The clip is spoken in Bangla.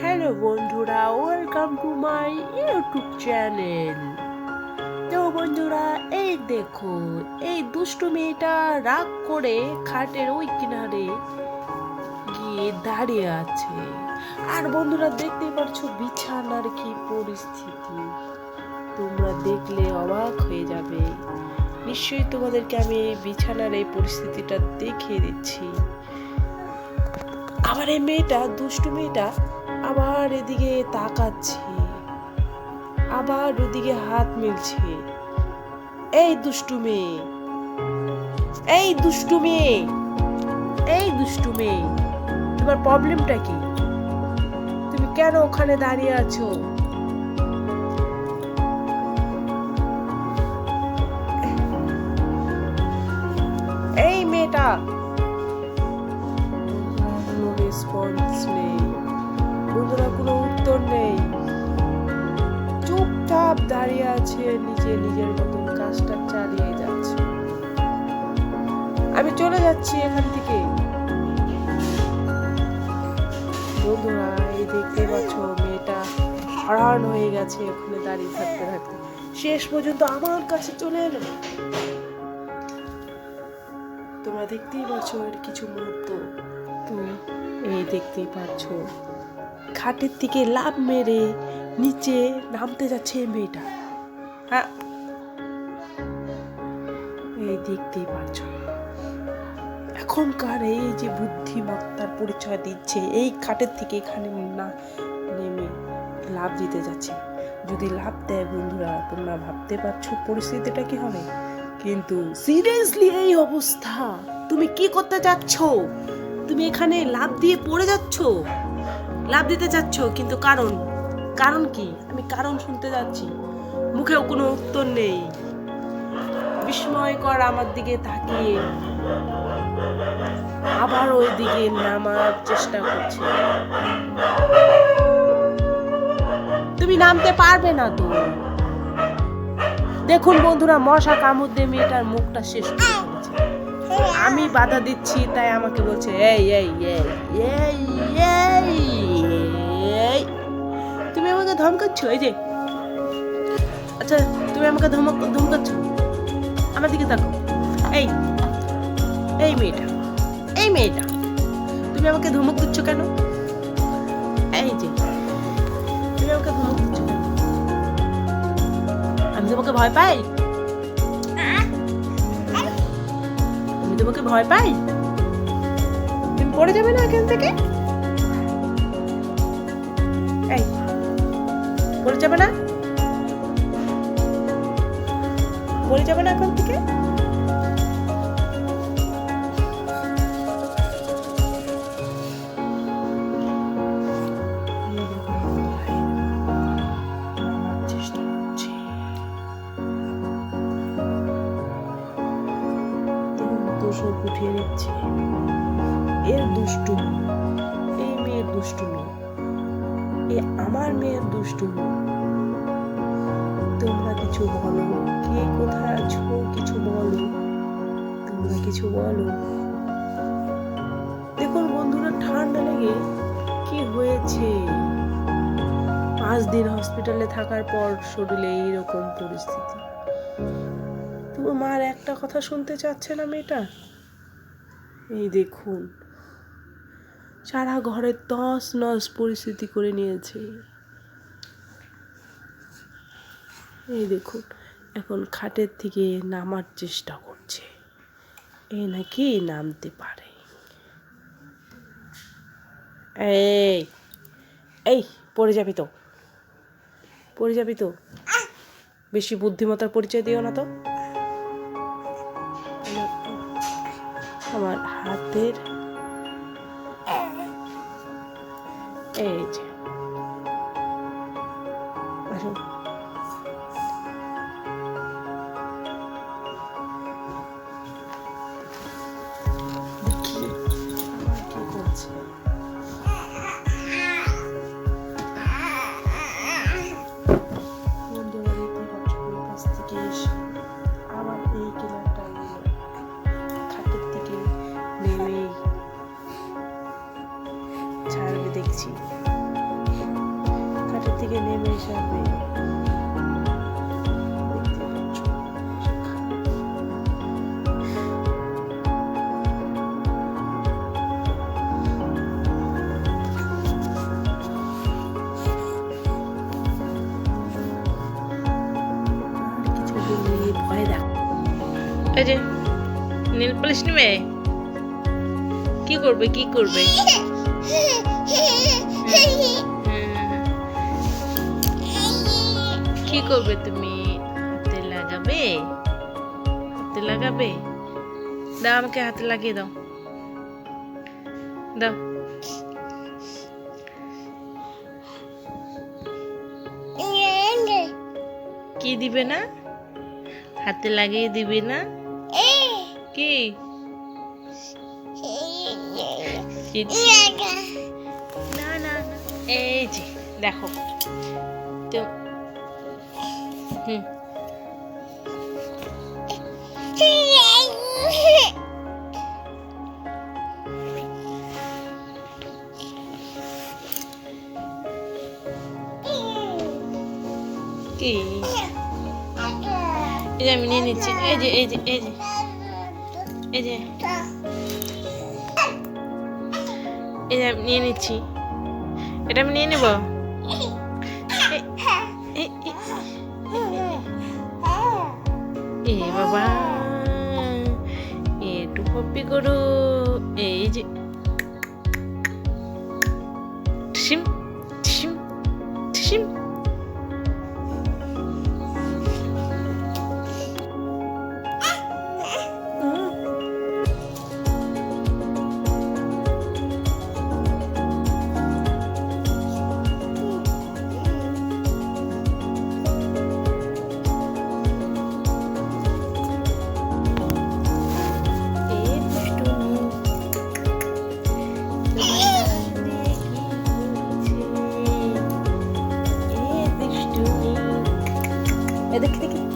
হ্যালো বন্ধুরা, welcome to my YouTube channel. তো বন্ধুরা, এই দেখো, এই দুষ্টু মেয়েটা রাগ করে খাটের ওই কিনারে গিয়ে দাঁড়িয়ে আছে। আর বন্ধুরা, দেখতেই পারছ বিছানার কি পরিস্থিতি। তোমরা দেখলে অবাক হয়ে যাবে। নিশ্চয়ই তোমাদেরকে আমি বিছানার এই পরিস্থিতিটা দেখিয়ে দিচ্ছি। আবার এই মেয়েটা, দুষ্টু মেয়েটা আবার এদিকে তাকাচ্ছে। আবার ওদিকে হাত মিলছে। এই দুষ্টু মেয়ে। এই দুষ্টু মেয়ে। এই দুষ্টু মেয়ে। তোমার প্রবলেমটা কি? তুমি কেন ওখানে দাঁড়িয়ে আছো? এই মেয়েটা। কোনো রেসপন্স নেই বন্ধুরা কোনো উত্তর নেই। চুপচাপ দাঁড়িয়ে আছে নিজে নিজের মতন কাজটা চালিয়ে যাচ্ছে। আমি চলে যাচ্ছি এখান থেকে। বন্ধুরা এই দেখতে পাচ্ছ মেয়েটা হরান হয়ে গেছে ওখানে দাঁড়িয়ে থাকতে থাকতে। শেষ পর্যন্ত আমার কাছে চলে এলো। তোমরা দেখতেই পাচ্ছ এর কিছু মুহূর্ত। তো এই দেখতেই পাচ্ছ খাটের থেকে লাভ মেরে নিচে নামতে যাচ্ছে মেয়েটা। হ্যাঁ। এই দেখতেই পাচ্ছ। এখনকার এই যে বুদ্ধিমত্তার পরিচয় দিচ্ছে, এই খাটের থেকে এখানে না নেমে লাভ দিতে যাচ্ছে। যদি লাভ দেয় বন্ধুরা, তোমরা ভাবতে পারছ পরিস্থিতিটা কি হবে? কিন্তু সিরিয়াসলি এই অবস্থা। তুমি কি করতে যাচ্ছ? তুমি এখানে লাভ দিয়ে পড়ে যাচ্ছ? লাভ দিতে চাচ্ছ, কিন্তু কারণ? কারণ কি? আমি কারণ শুনতে যাচ্ছি। মুখেও কোনো উত্তর নেই। বিস্ময়কর আমার দিকে তাকিয়ে। আবার ওই দিকে নামার চেষ্টা করছে। তুমি নামতে পারবে না তো। দেখুন বন্ধুরা, মশা কামড় দিয়ে মেয়েটার মুখটা শেষ আমি বাধা দিচ্ছি, তাই আমাকে বলছে, এই এই এই এই এই তুমি আমাকে ধমকাচ্ছ? এই যে। আচ্ছা তুমি আমাকে ধমক, ধমকাচ্ছ? আমার দিকে তাকো এই এই মেয়েটা এই মেয়েটা, তুমি আমাকে ধমক দিচ্ছ কেন? এই যে, তুমি আমাকে ধমক দিচ্ছ আমি তোমাকে ভয় পাই? তোমাকে ভয় পাই তুমি পড়ে যাবে না এখান থেকে? এই, পড়ে যাবে না? পড়ে যাবে না এখান থেকে? নিচ্ছে। এর দুষ্টুমি এই মেয়ের দুষ্টুমি এ আমার মেয়ের দুষ্টুমি তোমরা কিছু বলো, কে কোথায় আছো? কিছু বলো, তোমরা কিছু বলো। দেখুন বন্ধুরা, ঠান্ডা লেগে কি হয়েছে? পাঁচ দিন হসপিটালে থাকার পর শরীরে এইরকম পরিস্থিতি। তবু মার একটা কথা শুনতে চাচ্ছে না মেয়েটা? এই দেখুন। সারা ঘরের তস নস পরিস্থিতি করে নিয়েছে। এই দেখুন, এখন খাটের থেকে নামার চেষ্টা করছে। এ নাকি নামতে পারে। এই এই, পড়ে যাবি তো। পড়ে যাবি তো। বেশি বুদ্ধিমত্তার পরিচয় দিও না তো। হাতের এই যে নীল পলিশ নেবে? কি করবে কি করবে? কি করবে তুমি? হাতে লাগাবে? হাতে লাগাবে? দাও আমাকে হাতে লাগিয়ে দাও। দাও। কি দিবে না? হাতে লাগিয়ে দিবে না? কি? না না। এই যে দেখো। তো হুম। কি? এই যে আমি নিয়ে নিচ্ছি। এই যে এই যে এই যে। এই যে। এই যে নিয়ে নিচ্ছি। এটা আমি নিয়ে নেব? এ- বাবা এটু কপি করো। এই যে। এ